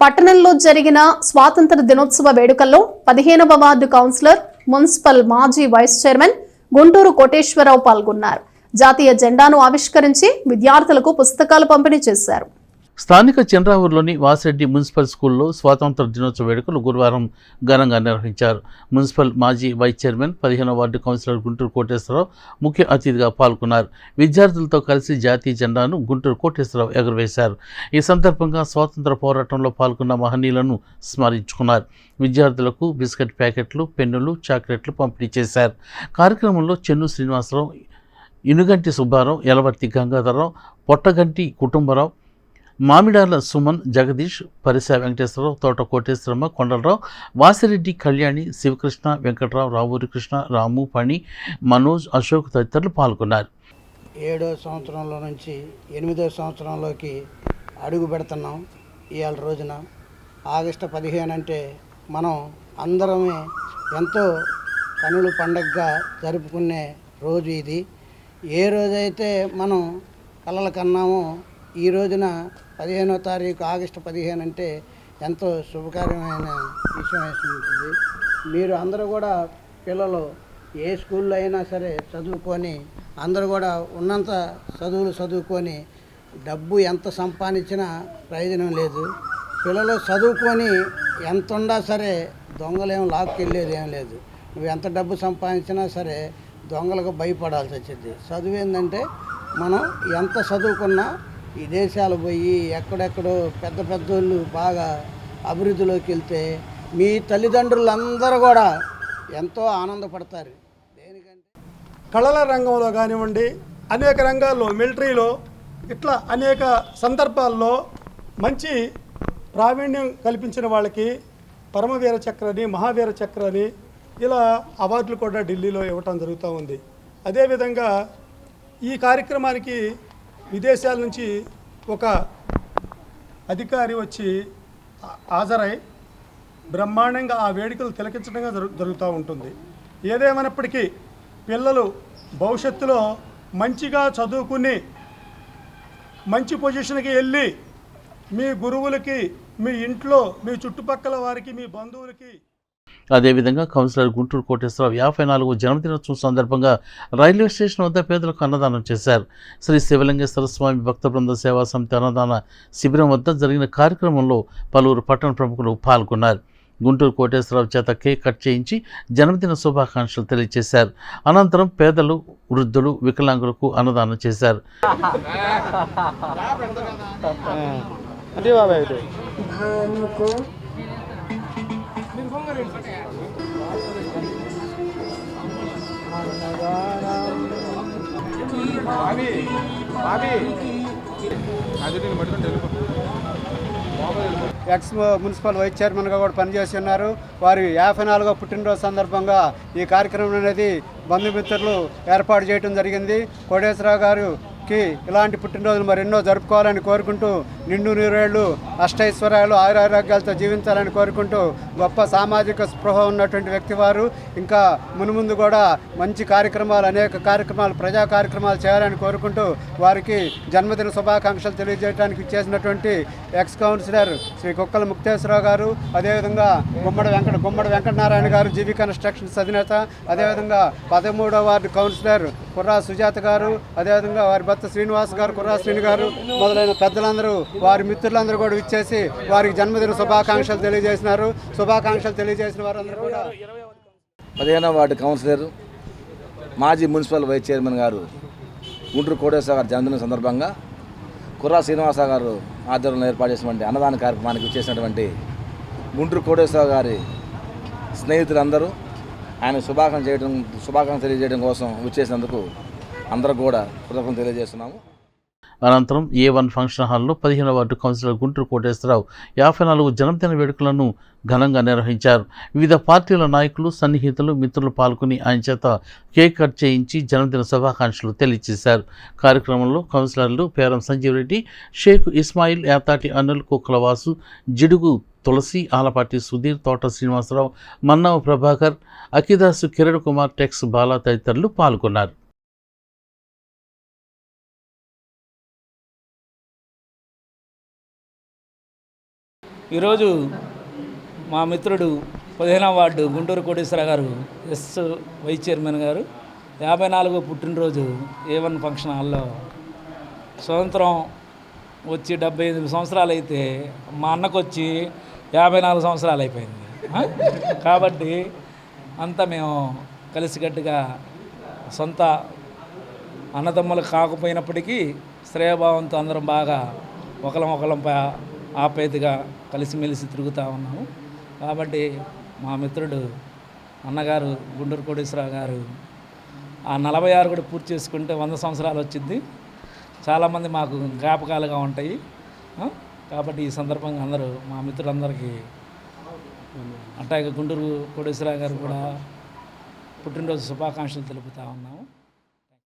పట్టణంలో జరిగిన స్వాతంత్ర దినోత్సవ వేడుకల్లో పదిహేనవ వార్డు కౌన్సిలర్ మున్సిపల్ మాజీ వైస్ చైర్మన్ గుంటూరు కోటేశ్వరరావు పాల్గొన్నారు. జాతీయ జెండాను ఆవిష్కరించి విద్యార్థులకు పుస్తకాలు పంపిణీ చేశారు. స్థానిక చంద్రావూరులోని వాసిరెడ్డి మున్సిపల్ స్కూల్లో స్వాతంత్ర దినోత్సవ వేడుకలు గురువారం ఘనంగా నిర్వహించారు. మున్సిపల్ మాజీ వైస్ చైర్మన్ పదిహేనవ వార్డు కౌన్సిలర్ గుంటూరు కోటేశ్వరరావు ముఖ్య అతిథిగా పాల్గొన్నారు. విద్యార్థులతో కలిసి జాతీయ జెండాను గుంటూరు కోటేశ్వరరావు ఎగురవేశారు. ఈ సందర్భంగా స్వాతంత్ర పోరాటంలో పాల్గొన్న మహనీయులను స్మరించుకున్నారు. విద్యార్థులకు బిస్కెట్ ప్యాకెట్లు పెన్నులు చాక్లెట్లు పంపిణీ చేశారు. కార్యక్రమంలో చెన్ను శ్రీనివాసరావు ఇనుగంటి సుబ్బారావు యలవర్తి గంగాధరరావు పొట్టగంటి కుటుంబరావు మామిడార్ల సుమన్ జగదీష్ పరిసా వెంకటేశ్వరరావు తోట కోటేశ్వరమ్మ కొండలరావు వాసిరెడ్డి కళ్యాణి శివకృష్ణ వెంకట్రావు రావూరి కృష్ణ రాము పణి మనోజ్ అశోక్ తదితరులు పాల్గొన్నారు. ఏడో సంవత్సరంలో నుంచి ఎనిమిదో సంవత్సరంలోకి అడుగు పెడుతున్నాం ఇవాళ రోజున. ఆగస్టు పదిహేను అంటే మనం అందరమే ఎంతో కనులు పండగగా జరుపుకునే రోజు ఇది. ఏ రోజైతే మనం కలలు కన్నామో ఈ రోజున పదిహేనో తారీఖు ఆగస్టు పదిహేను అంటే ఎంతో శుభకార్యమైన విషయం ఉంటుంది. మీరు అందరూ కూడా పిల్లలు ఏ స్కూల్లో అయినా సరే చదువుకొని అందరూ కూడా ఉన్నంత చదువులు చదువుకొని డబ్బు ఎంత సంపాదించినా ప్రయోజనం లేదు. పిల్లలు చదువుకొని ఎంత ఉన్నా సరే దొంగలేం లాక్కెళ్ళేది ఏం లేదు. నువ్వు ఎంత డబ్బు సంపాదించినా సరే దొంగలకు భయపడాల్సి వచ్చింది. చదువు ఏంటంటే మనం ఎంత చదువుకున్నా ఈ దేశాలు పోయి ఎక్కడెక్కడో పెద్ద పెద్దోళ్ళు బాగా అభివృద్ధిలోకి వెళ్తే మీ తల్లిదండ్రులందరూ కూడా ఎంతో ఆనందపడతారు. దేనికంటే కళల రంగంలో కానివ్వండి అనేక రంగాల్లో మిలిటరీలో ఇట్లా అనేక సందర్భాల్లో మంచి ప్రావీణ్యం కల్పించిన వాళ్ళకి పరమవీర చక్రని మహావీర చక్రని ఇలా అవార్డులు కూడా ఢిల్లీలో ఇవ్వటం జరుగుతూ ఉంది. అదేవిధంగా ఈ కార్యక్రమానికి విదేశాల నుంచి ఒక అధికారి వచ్చి హాజరై బ్రహ్మాండంగా ఆ వేడుకలు తిలకించడంగా జరు జరుగుతూ ఉంటుంది. ఏదేమైనప్పటికీ పిల్లలు భవిష్యత్తులో మంచిగా చదువుకుని మంచి పొజిషన్కి వెళ్ళి మీ గురువులకి మీ ఇంట్లో మీ చుట్టుపక్కల వారికి మీ బంధువులకి అదేవిధంగా కౌన్సిలర్ గుంటూరు కోటేశ్వరరావు యాభై నాలుగు జన్మదినోత్సవం సందర్భంగా రైల్వే స్టేషన్ వద్ద పేదలకు అన్నదానం చేశారు. శ్రీ శివలింగేశ్వర స్వామి భక్త బృంద సేవా సమితి అన్నదాన శిబిరం వద్ద జరిగిన కార్యక్రమంలో పలువురు పట్టణ ప్రముఖులు పాల్గొన్నారు. గుంటూరు కోటేశ్వరరావు చేత కేక్ కట్ చేయించి జన్మదిన శుభాకాంక్షలు తెలియజేశారు. అనంతరం పేదలు వృద్ధులు వికలాంగులకు అన్నదానం చేశారు. ఎక్స్ మున్సిపల్ వైస్ చైర్మన్గా కూడా పనిచేసి ఉన్నారు వారి యాభై నాలుగో పుట్టినరోజు సందర్భంగా ఈ కార్యక్రమం అనేది బంధుమిత్రులు ఏర్పాటు చేయడం జరిగింది. కోటేశ్వరరావు గారికి ఇలాంటి పుట్టినరోజులు మరెన్నో జరుపుకోవాలని కోరుకుంటూ నిండు నూరేళ్ళు అష్టైశ్వర్యాలు ఆయురారోగ్యాలతో జీవించాలని కోరుకుంటూ గొప్ప సామాజిక స్పృహ ఉన్నటువంటి వ్యక్తి వారు ఇంకా మునుముందు కూడా మంచి కార్యక్రమాలు అనేక కార్యక్రమాలు ప్రజా కార్యక్రమాలు చేయాలని కోరుకుంటూ వారికి జన్మదిన శుభాకాంక్షలు తెలియజేయడానికి చేసినటువంటి ఎక్స్ కౌన్సిలర్ శ్రీ కుక్కల ముక్తేశ్వరరావు గారు అదేవిధంగా గుమ్మడి వెంకట గుమ్మడి వెంకటనారాయణ గారు జీవి కన్స్ట్రక్షన్స్ అధినేత అదేవిధంగా పదమూడవ వార్డు కౌన్సిలర్ కుర్రా సుజాత గారు అదేవిధంగా వారి భర్త శ్రీనివాస్ గారు కుర్రా శ్రీని గారు మొదలైన పెద్దలందరూ వారి మిత్రులందరూ కూడా ఇచ్చేసి వారికి జన్మదిన శుభాకాంక్షలు తెలియజేసినారు. శుభాకాంక్షలు తెలియజేసిన వారందరూ కూడా పదిహేనవ వార్డు కౌన్సిలర్ మాజీ మున్సిపల్ వైస్ చైర్మన్ గారు గుంటూరు కోటేశ్వర గారి జన్మదిన సందర్భంగా కుర్రా శ్రీనివాస గారు ఆధ్వర్యంలో ఏర్పాటు చేసినటువంటి అన్నదాన కార్యక్రమానికి వచ్చేసినటువంటి గుంటూరు కోటేశ్వర గారి స్నేహితులందరూ ఆయన శుభాకాంక్ష చేయడం శుభాకాంక్ష తెలియజేయడం కోసం వచ్చేసినందుకు అందరూ కూడా కృతజ్ఞతలు తెలియజేస్తున్నాము. అనంతరం ఏ వన్ ఫంక్షన్ హాల్లో పదిహేను వార్డు కౌన్సిలర్ గుంటూరు కోటేశ్వరరావు యాభై నాలుగు జన్మదిన వేడుకలను ఘనంగా నిర్వహించారు. వివిధ పార్టీల నాయకులు సన్నిహితులు మిత్రులు పాల్గొని ఆయన చేత కేక్ కట్ చేయించి జన్మదిన శుభాకాంక్షలు తెలియజేశారు. కార్యక్రమంలో కౌన్సిలర్లు పేరం సంజీవ్ రెడ్డి షేక్ ఇస్మాయిల్ యాతాటి అనుల్ కుక్కలవాసు జిడుగు తులసి ఆలపాటి సుధీర్ తోట శ్రీనివాసరావు మన్నావు ప్రభాకర్ అఖిదాసు కిరణ్ కుమార్ టెక్స్ బాలా తదితరులు పాల్గొన్నారు. ఈరోజు మా మిత్రుడు పదిహేనవ వార్డు గుంటూరు కోటేశ్వర గారు ఎస్ వైస్ చైర్మన్ గారు. యాభై నాలుగో పుట్టినరోజు ఏ వన్ ఫంక్షన్ హాల్లో స్వతంత్రం వచ్చి డెబ్బై ఎనిమిది సంవత్సరాలు అయితే మా అన్నకు వచ్చి యాభై నాలుగు సంవత్సరాలు అయిపోయింది కాబట్టి అంతా మేము కలిసికట్టుగా సొంత అన్నదమ్ములు కాకపోయినప్పటికీ శ్రేయభావంతో అందరం బాగా ఒకలం ఒకలం ఆప్యాయతగా కలిసిమెలిసి తిరుగుతూ ఉన్నాము. కాబట్టి మా మిత్రుడు అన్నగారు గుండూరు కోటేశ్వరరావు గారు ఆ నలభై ఆరు కూడా పూర్తి చేసుకుంటే వంద సంవత్సరాలు వచ్చింది. చాలామంది మాకు జ్ఞాపకాలుగా ఉంటాయి. కాబట్టి ఈ సందర్భంగా అందరూ మా మిత్రులందరికీ అట్టాగే గుంటూరు కోటేశ్వరరావు గారు కూడా పుట్టినరోజు శుభాకాంక్షలు తెలుపుతా ఉన్నాము.